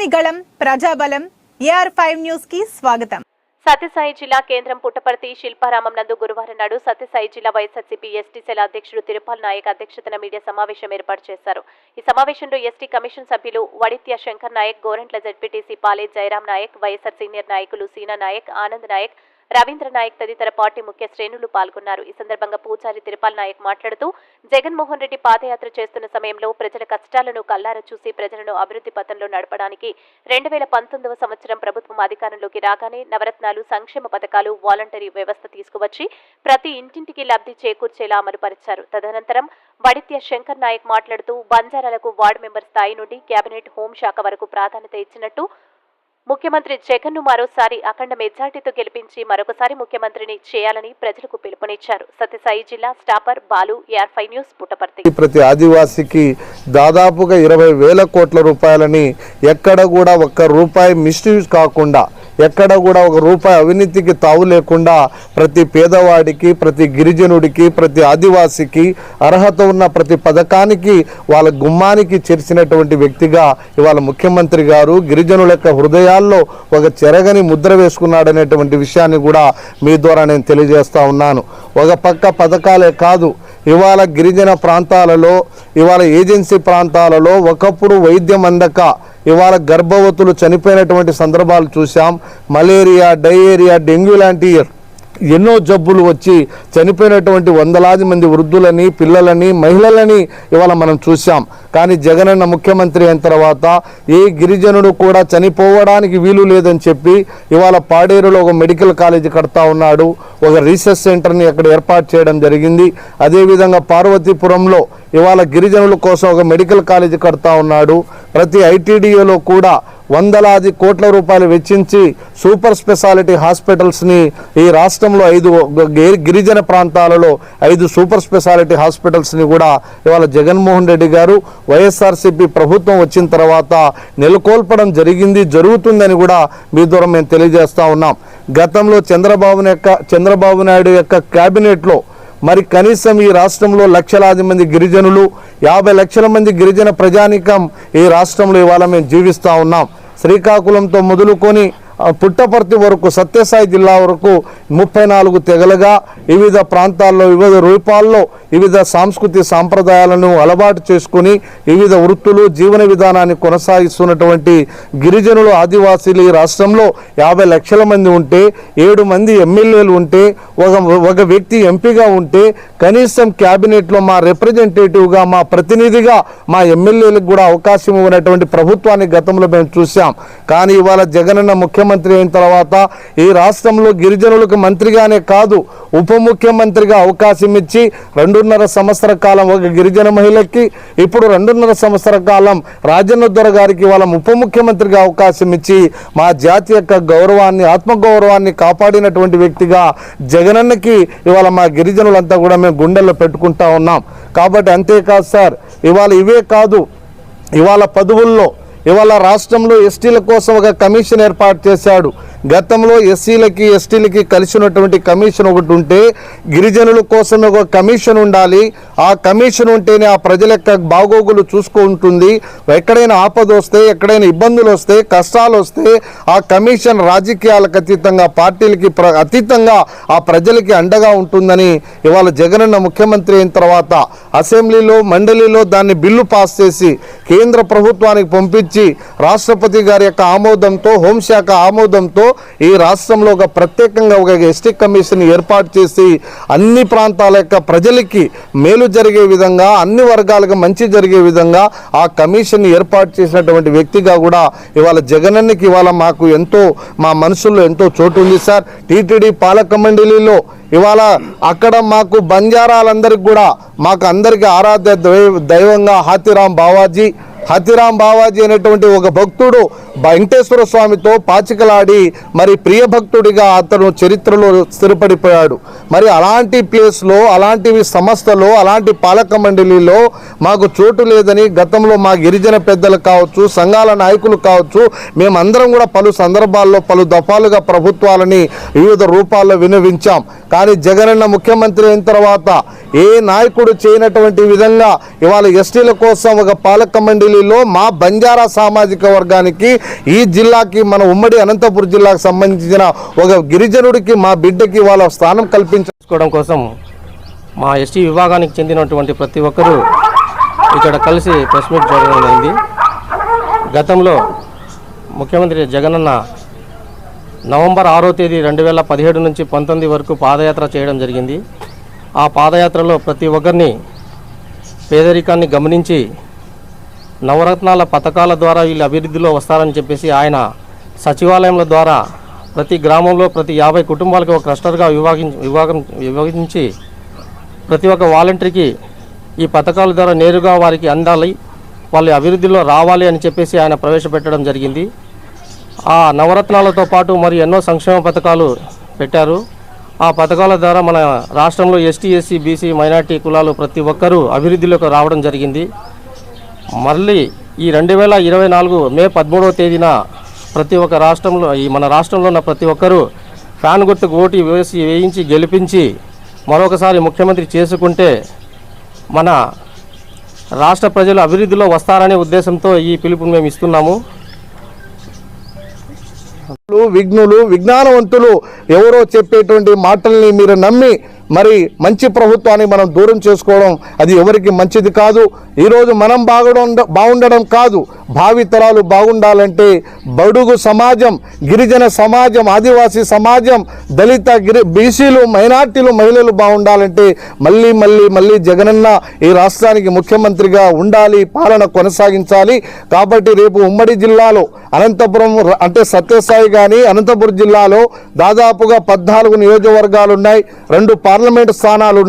ప్రజని ప్రజాబలం AR five న్యూస్కి స్వాగతం. సత్యసాయి జిల్లా కేంద్రం పుట్టపర్తి శిల్పారామం నందు గురువారం నాడు సత్యసాయి జిల్లా వైఎస్ఆర్సీపీ ఎస్టీ సెల అధ్యక్షుడు తిరుపాల్ నాయక్ అధ్యక్షతన మీడియా సమావేశం ఏర్పాటు చేశారు. ఈ సమావేశంలో ఎస్టీ కమిషన్ సభ్యులు వడిత్య శంకర్ నాయక్ గోరంట్ల జడ్పీటీసీ పాలే జయరాం నాయక్ వైఎస్ఆర్ సీనియర్ నాయకులు సీనా నాయక్ ఆనంద్ నాయక్ రవీంద్ర నాయక్ తదితర పార్టీ ముఖ్య శ్రేణులు పాల్గొన్నారు. ఈ సందర్భంగా పూజారి తిరుపాల్ నాయక్ మాట్లాడుతూ జగన్మోహన్ రెడ్డి పాదయాత్ర చేస్తున్న సమయంలో ప్రజల కష్టాలను కల్లారా చూసి ప్రజలను అభివృద్ధి పథంలో నడపడానికి రెండు వేల పంతొమ్మిదవ సంవత్సరం ప్రభుత్వం అధికారంలోకి రాగానే నవరత్నాలు సంక్షేమ పథకాలు వాలంటరీ వ్యవస్థ తీసుకువచ్చి ప్రతి ఇంటింటికి లబ్ధి చేకూర్చేలా అమలుపరిచారు. తదనంతరం వడిత్య శంకర్ నాయక్ మాట్లాడుతూ బంజారాలకు వార్డు మెంబర్ స్థాయి నుండి కేబినెట్ హోంశాఖ వరకు ప్రాధాన్యత ఇచ్చినట్టు ముఖ్యమంత్రి జగన్ను మరోసారి అఖండ మెజార్టీతో గెలిపించి మరొకసారి ముఖ్యమంత్రిని చేయాలని ప్రజలకు పిలుపునిచ్చారు. సత్యసాయి జిల్లా స్టాపర్ బాలు ఏఆర్ న్యూస్ పుట్టపర్తి. ప్రతి ఆదివాసికి దాదాపుగా ఇరవై వేల కోట్ల రూపాయలని ఎక్కడ కూడా ఒక్క రూపాయి మిస్యూజ్ కాకుండా ఎక్కడ కూడా ఒక రూపాయి అవినీతికి తావు లేకుండా ప్రతి పేదవాడికి ప్రతి గిరిజనుడికి ప్రతి ఆదివాసికి అర్హత ఉన్న ప్రతి పథకానికి వాళ్ళ గుమ్మానికి చేర్చినటువంటి వ్యక్తిగా ఇవాళ ముఖ్యమంత్రి గారు గిరిజనుల యొక్క హృదయాల్లో ఒక చెరగని ముద్ర వేసుకున్నాడనేటువంటి విషయాన్ని కూడా మీ ద్వారా నేను తెలియజేస్తా ఉన్నాను. ఒక పక్క పథకాలే కాదు. ఇవాళ గిరిజన ప్రాంతాలలో ఇవాళ ఏజెన్సీ ప్రాంతాలలో ఒకప్పుడు వైద్యం అందక ఇవాళ గర్భవతులు చనిపోయినటువంటి సందర్భాలు చూసాం మలేరియా డయేరియా డెంగ్యూ లాంటి ఎన్నో జబ్బులు వచ్చి చనిపోయినటువంటి వందలాది మంది వృద్ధులని పిల్లలని మహిళలని ఇవాళ మనం చూసాం కానీ జగనన్న ముఖ్యమంత్రి అయిన తర్వాత ఏ గిరిజనుడు కూడా చనిపోవడానికి వీలు లేదని చెప్పి ఇవాళ పాడేరులో ఒక మెడికల్ కాలేజీ కడతా ఉన్నాడు. ఒక రీసెర్చ్ సెంటర్ని అక్కడ ఏర్పాటు చేయడం జరిగింది. అదేవిధంగా పార్వతీపురంలో ఇవాళ గిరిజనుల కోసం ఒక మెడికల్ కాలేజీ కడతా ఉన్నాడు. ప్రతి ఐటీడీఏలో కూడా వందలాది కోట్ల రూపాయలు వెచ్చించి సూపర్ స్పెషాలిటీ హాస్పిటల్స్ని ఈ రాష్ట్రంలో ఐదు గిరిజన ప్రాంతాలలో ఐదు సూపర్ స్పెషాలిటీ హాస్పిటల్స్ని కూడా ఇవాళ జగన్మోహన్ రెడ్డి గారు వైఎస్ఆర్సీపీ ప్రభుత్వం వచ్చిన తర్వాత నెలకొల్పడం జరిగింది జరుగుతుందని కూడా మీ దూరం మేము తెలియజేస్తూ ఉన్నాం. గతంలో చంద్రబాబు యొక్క చంద్రబాబు నాయుడు యొక్క క్యాబినెట్లో మరి కనీసం ఈ రాష్ట్రంలో లక్షలాది మంది గిరిజనులు యాభై లక్షల మంది గిరిజన ప్రజానికం ఈ రాష్ట్రంలో ఇవాళ మేము జీవిస్తూ ఉన్నాం. శ్రీకాకుళంతో మొదలుకొని పుట్టపర్తి వరకు సత్యసాయి జిల్లా వరకు ముప్పై నాలుగు తెగలుగా వివిధ ప్రాంతాల్లో వివిధ రూపాల్లో వివిధ సాంస్కృతిక సాంప్రదాయాలను అలవాటు చేసుకుని వివిధ వృత్తులు జీవన విధానాన్ని కొనసాగిస్తున్నటువంటి గిరిజనులు ఆదివాసీలు ఈ రాష్ట్రంలో యాభై లక్షల మంది ఉంటే ఏడు మంది ఎమ్మెల్యేలు ఉంటే ఒక ఒక వ్యక్తి ఎంపీగా ఉంటే కనీసం క్యాబినెట్లో మా రిప్రజెంటేటివ్గా మా ప్రతినిధిగా మా ఎమ్మెల్యేలకు కూడా అవకాశం ఇవ్వనటువంటి ప్రభుత్వాన్ని గతంలో మేము చూసాం కానీ ఇవాళ జగనన్న ముఖ్యమంత్రి అయిన తర్వాత ఈ రాష్ట్రంలో గిరిజనులకు మంత్రిగానే కాదు ఉప ముఖ్యమంత్రిగా అవకాశం ఇచ్చి రెండున్నర సంవత్సర కాలం ఒక గిరిజన మహిళకి ఇప్పుడు రెండున్నర సంవత్సర కాలం రాజన్న దొర గారికి వాళ్ళ ఉప ముఖ్యమంత్రిగా అవకాశం ఇచ్చి మా జాతి యొక్క గౌరవాన్ని ఆత్మగౌరవాన్ని కాపాడినటువంటి వ్యక్తిగా జగనన్నకి ఇవాళ మా గిరిజనులంతా కూడా మేము గుండెల్లో పెట్టుకుంటా ఉన్నాం. కాబట్టి అంతేకాదు సార్ ఇవాళ ఇవే కాదు ఇవాళ పదవుల్లో ఇవాళ రాష్ట్రంలో ఎస్టీల కోసం ఒక కమిషన్ ఏర్పాటు చేశాడు. గతంలో ఎస్సీలకి ఎస్టీలకి కలిసినటువంటి కమిషన్ ఒకటి ఉంటే గిరిజనుల కోసం ఒక కమిషన్ ఉండాలి. ఆ కమిషన్ ఉంటేనే ఆ ప్రజల యొక్క బాగోగులు చూసుకుంటుంది. ఎక్కడైనా ఆపద వస్తే ఎక్కడైనా ఇబ్బందులు వస్తే కష్టాలు వస్తే ఆ కమిషన్ రాజకీయాలకు అతీతంగా పార్టీలకి ప్ర అతీతంగా ఆ ప్రజలకి అండగా ఉంటుందని ఇవాళ జగనన్న ముఖ్యమంత్రి అయిన తర్వాత అసెంబ్లీలో మండలిలో దాన్ని బిల్లు పాస్ చేసి కేంద్ర ప్రభుత్వానికి పంపించి రాష్ట్రపతి గారి యొక్క ఆమోదంతో హోంశాఖ ఆమోదంతో ఈ రాష్ట్రంలో ఒక ప్రత్యేకంగా ఒక ఎస్టీ కమిషన్ ఏర్పాటు చేసి అన్ని ప్రాంతాల యొక్క ప్రజలకి మేలు జరిగే విధంగా అన్ని వర్గాలకు మంచి జరిగే విధంగా ఆ కమిషన్ ఏర్పాటు చేసినటువంటి వ్యక్తిగా కూడా ఇవాళ జగనన్నకి ఇవాళ మాకు ఎంతో మా మనసుల్లో ఎంతో చోటు ఉంది సార్. టీటీడీ పాలక మండలిలో ఇవాళ అక్కడ మాకు బంజారాలందరికి కూడా మాకు అందరికీ ఆరాధ్య దైవ- దైవంగా హాతిరామ్ బావాజీ హతిరాం బావాజీ అనేటువంటి ఒక భక్తుడు వెంకటేశ్వర స్వామితో పాచికలాడి మరి ప్రియ భక్తుడిగా అతను చరిత్రలో స్థిరపడిపోయాడు. మరి అలాంటి ప్లేస్లో అలాంటి సంస్థలో అలాంటి పాలక మండలిలో మాకు చోటు లేదని గతంలో మా గిరిజన పెద్దలు కావచ్చు సంఘాల నాయకులు కావచ్చు మేమందరం కూడా పలు సందర్భాల్లో పలు దఫాలుగా ప్రభుత్వాలని వివిధ రూపాల్లో వినవించాం. కానీ జగనన్న ముఖ్యమంత్రి అయిన తర్వాత ఏ నాయకుడు చేయనటువంటి విధంగా ఇవాళ ఎస్టీల కోసం ఒక పాలక మండలిలో మా బంజారా సామాజిక వర్గానికి ఈ జిల్లాకి మన ఉమ్మడి అనంతపురం జిల్లాకు సంబంధించిన ఒక గిరిజనుడికి మా బిడ్డకి వాళ్ళ స్థానం కల్పించుకోవడం కోసం మా ఎస్టీ విభాగానికి చెందినటువంటి ప్రతి ఒక్కరూ ఇక్కడ కలిసి ప్రెస్ మీట్ జరగడం అయింది. గతంలో ముఖ్యమంత్రి జగనన్న నవంబర్ ఆరో తేదీ రెండు వేల పదిహేడు నుంచి పంతొమ్మిది వరకు పాదయాత్ర చేయడం జరిగింది. ఆ పాదయాత్రలో ప్రతి ఒక్కరిని పేదరికాన్ని గమనించి నవరత్నాల పథకాల ద్వారా వీళ్ళు అభివృద్ధిలో వస్తారని చెప్పేసి ఆయన సచివాలయంల ద్వారా ప్రతి గ్రామంలో ప్రతి యాభై కుటుంబాలకు ఒక క్లస్టర్గా విభాగించి విభాగం విభజించి ప్రతి ఒక్క వాలంటీర్కి ఈ పథకాల ద్వారా నేరుగా వారికి అందాలి వాళ్ళు అభివృద్ధిలో రావాలి అని చెప్పేసి ఆయన ప్రవేశపెట్టడం జరిగింది. ఆ నవరత్నాలతో పాటు మరి ఎన్నో సంక్షేమ పథకాలు పెట్టారు. ఆ పథకాల ద్వారా మన రాష్ట్రంలో ఎస్టీ ఎస్సీ బీసీ మైనార్టీ కులాలు ప్రతి ఒక్కరూ అభివృద్ధిలోకి రావడం జరిగింది. మళ్ళీ ఈ రెండు వేల ఇరవై నాలుగు మే పదమూడవ తేదీన ప్రతి ఒక్క రాష్ట్రంలో ఈ మన రాష్ట్రంలో ఉన్న ప్రతి ఒక్కరూ ఫ్యాన్ గుర్తుకు ఓటు వేసి వేయించి గెలిపించి మరొకసారి ముఖ్యమంత్రి చేసుకుంటే మన రాష్ట్ర ప్రజలు అభివృద్ధిలో వస్తారనే ఉద్దేశంతో ఈ పిలుపుని మేము ఇస్తున్నాము. విఘ్నులు విజ్ఞానవంతులు ఎవరో చెప్పేటువంటి మాటల్ని మీరు నమ్మి మరి మంచి ప్రభుత్వాన్ని మనం దూరం చేసుకోవడం అది ఎవరికి మంచిది కాదు. ఈరోజు మనం బాగడం బాగుండడం కాదు. భావితరాలు బాగుండాలంటే బడుగు సమాజం గిరిజన సమాజం ఆదివాసీ సమాజం దళిత గిరి బీసీలు మైనార్టీలు మహిళలు బాగుండాలంటే మళ్ళీ మళ్ళీ మళ్ళీ జగనన్న ఈ రాష్ట్రానికి ముఖ్యమంత్రిగా ఉండాలి పాలన కొనసాగించాలి. కాబట్టి రేపు ఉమ్మడి జిల్లాలో అనంతపురం అంటే సత్యసాయిగా కానీ అనంతపురం జిల్లాలో దాదాపుగా పద్నాలుగు నియోజకవర్గాలున్నాయి. రెండు పార్లమెంటు స్థానాలు